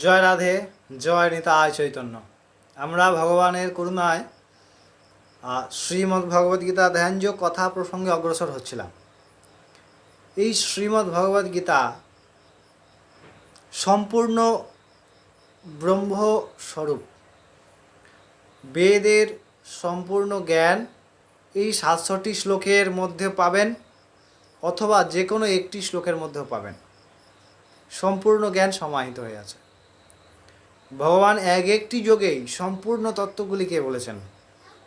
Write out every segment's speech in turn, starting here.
জয় রাধে, জয় নিতা, আয় চৈতন্য। আমরা ভগবানের করুণায় শ্রীমদ্ ভগবদ্গীতা ধ্যানযোগ কথা প্রসঙ্গে অগ্রসর হচ্ছিলাম। এই শ্রীমদ্ ভগবদ্গীতা সম্পূর্ণ ব্রহ্মস্বরূপ। বেদের সম্পূর্ণ জ্ঞান এই সাতষট্টি শ্লোকের মধ্যে পাবেন অথবা যে কোনো একটি শ্লোকের মধ্যেও পাবেন। সম্পূর্ণ জ্ঞান সমাহিত হয়ে আছে। ভগবান এক একটি যোগেই সম্পূর্ণ তত্ত্বগুলিকে বলেছেন।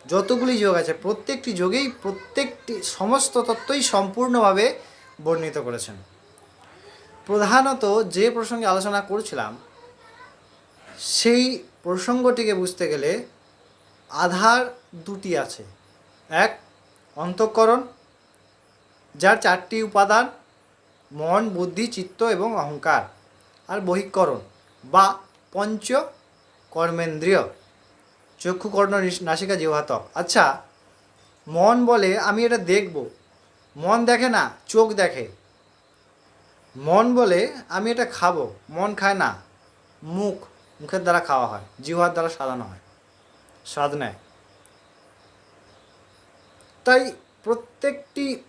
যতগুলি যোগ আছে, প্রত্যেকটি যোগেই প্রত্যেকটি সমস্ত তত্ত্বই সম্পূর্ণভাবে বর্ণিত করেছেন। প্রধানত যে প্রসঙ্গে আলোচনা করছিলাম, সেই প্রসঙ্গটিকে বুঝতে গেলে আধার দুটি আছে। এক, অন্তঃকরণ, যার চারটি উপাদান, মন, বুদ্ধি, চিত্ত এবং অহংকার। আর বহিঃকরণ বা পঞ্চ কর্মেন্দ্রিয়। চক্ষু কর্ণ নিস- নাসিকা জিহ্বাতক আচ্ছা মন বলে আমি এটা দেখব। মন দেখে না, চোখ দেখে। মন বলে আমি এটা খাব। মন খায় না। মুখ, মুখের দ্বারা খাওয়া হয়। জিহ্বার দ্বারা সাজানো হয়। স্বাদ নেয়। তাই প্রত্যেকটি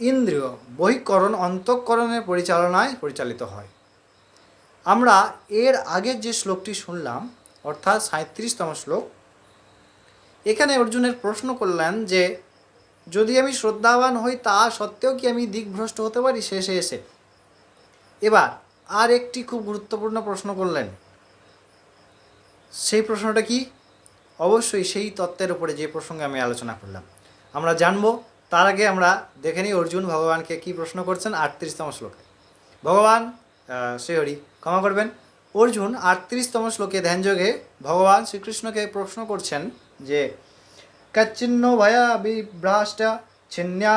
ইন্দ্রিয় বহিকরণ, অন্তঃকরণের পরিচালনায় পরিচালিত হয়। আমরা এর আগের যে শ্লোকটি শুনলাম, অর্থাৎ সাঁত্রিশতম শ্লোক, এখানে অর্জুনের প্রশ্ন করলেন যে, যদি আমি শ্রদ্ধাবান হই, তা সত্ত্বেও কি আমি দিকভ্রষ্ট হতে পারি? শেষে এসে। এবার আর একটি খুব গুরুত্বপূর্ণ প্রশ্ন করলেন। সেই প্রশ্নটা কি? অবশ্যই সেই তত্ত্বের উপরে যে প্রসঙ্গে আমি আলোচনা করলাম। আমরা জানব, তার আগে আমরা দেখে নিই অর্জুন ভগবানকে কি প্রশ্ন করছেন আটত্রিশতম শ্লোকে। ভগবান আহ, শ্রীহরি ক্ষমা করবেন। অর্জুন আটত্রিশতম শ্লোকে ধ্যানযোগে ভগবান শ্রীকৃষ্ণকে প্রশ্ন করছেন যে কচ্ছিন্ন ভয়া বিভ্রাষ্ট ছিন্যা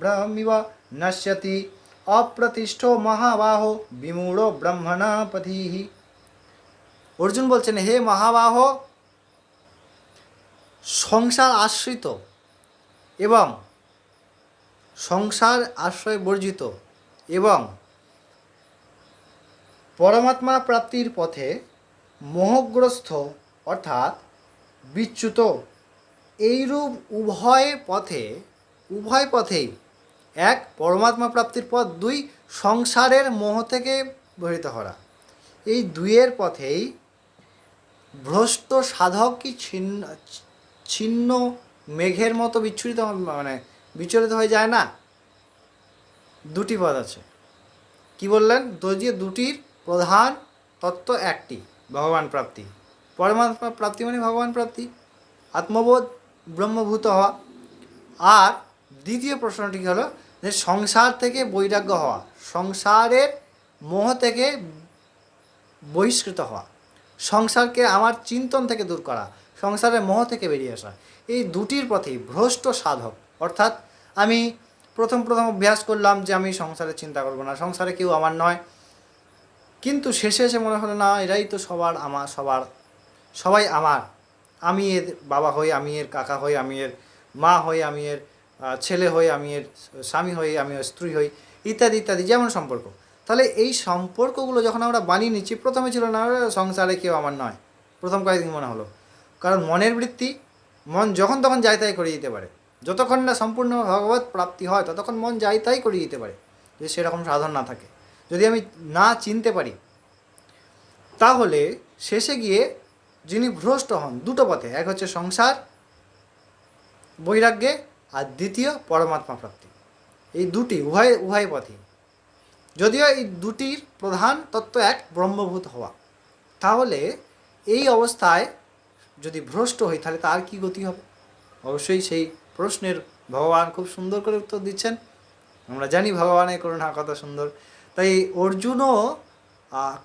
ভ্রমিব নশ্যতি অপ্রতিষ্ঠ মহাবাহ বিমূঢ় ব্রহ্মণা পথিহি অর্জুন বলছেন হে মহাবাহ সংসার আশ্রিত এবং সংসার আশ্রয় বর্জিত এবং পরমাত্মা প্রাপ্তির পথে মোহগ্রস্ত অর্থাৎ বিচ্যুত। এইরূপ উভয় পথে, উভয় পথেই এক পরমাত্মা প্রাপ্তির পথ, দুই সংসারের মোহ থেকে বহিত হরা এই দুইয়ের পথেই ভ্রষ্ট সাধক কি ছিন্ন ছিন্ন মেঘের মতো বিচ্ছুরিত মানে বিচলিত হয়ে যায় না? দুটি পথ আছে। কি বললেন? দুটির প্রধান তত্ত্ব একটি, ভগবান প্রাপ্তি। পরমাত্মা প্রাপ্তি মানে ভগবান প্রাপ্তি, আত্মবোধ, ব্রহ্মভূত হওয়া। আর দ্বিতীয় প্রশ্নটি হলো? যে সংসার থেকে বৈরাগ্য হওয়া, সংসারের মোহ থেকে বহিষ্কৃত হওয়া, সংসারকে আমার চিন্তন থেকে দূর করা, সংসারের মোহ থেকে বেরিয়ে আসা, এই দুটির পথেই ভ্রষ্ট সাধক। অর্থাৎ আমি প্রথম প্রথম অভ্যাস করলাম যে আমি সংসারে চিন্তা করব না, সংসারে কেউ আমার নয়। কিন্তু শেষে এসে মনে হলো না এরাই তো সবার আমার সবার সবাই আমার। আমি এর বাবা হই আমি এর কাকা হই আমি এর মা হই আমি এর ছেলে হই আমি এর স্বামী হই আমি এর স্ত্রী হই ইত্যাদি ইত্যাদি যেমন সম্পর্ক। তাহলে এই সম্পর্কগুলো যখন আমরা বানিয়ে নিচ্ছি প্রথমে ছিল না "আরে, সংসারে কেউ আমার নয়। প্রথম কয়েকদিন মনে হলো। কারণ মনের বৃত্তি মন যখন তখন যাই তাই করে দিতে পারে। যতক্ষণ না সম্পূর্ণ ভগবত প্রাপ্তি হয় ততক্ষণ মন যাই তাই করে দিতে পারে। যদি সেরকম সাধন না থাকে। যদি আমি না চিনতে পারি, তাহলে শেষে গিয়ে যিনি ভ্রষ্ট হন, দুটো পথে, এক হচ্ছে সংসার, বৈরাগ্যে, আর দ্বিতীয় পরমাত্মা প্রাপ্তি। এই দুটি উভয় উভয় পথে যদিও এই দুটির প্রধান তত্ত্ব এক, ব্রহ্মভূত হওয়া। তাহলে এই অবস্থায় যদি ভ্রষ্ট হই, তাহলে তার কি গতি হবে? অবশ্যই সেই প্রশ্নের ভগবান খুব সুন্দর করে উত্তর দিচ্ছেন। আমরা জানি ভগবানের করুণা কত সুন্দর। তাই অর্জুনও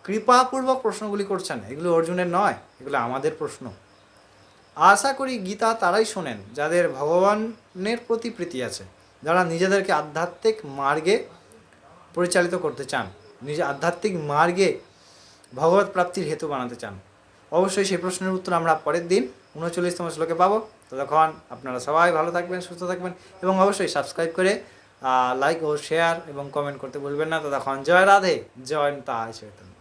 কৃপাপূর্বক প্রশ্নগুলি করছেন। এগুলো অর্জুনের নয়, এগুলো আমাদের প্রশ্ন। আশা করি গীতা তারাই শোনেন, যাদের ভগবানের প্রতি প্রীতি আছে, যারা নিজেদেরকে আধ্যাত্মিক মার্গে পরিচালিত করতে চান, নিজে আধ্যাত্মিক মার্গে ভগবত প্রাপ্তির হেতু বানাতে চান। অবশ্যই সেই প্রশ্নের উত্তর আমরা পরের দিন উনচল্লিশতম শ্লোকে পাবো। ততক্ষণ আপনারা সবাই ভালো থাকবেন, সুস্থ থাকবেন এবং অবশ্যই সাবস্ক্রাইব করে লাইক ও শেয়ার এবং কমেন্ট করতে ভুলবেন না। ততক্ষণ জয় রাধে জয় তা চৈতন্য।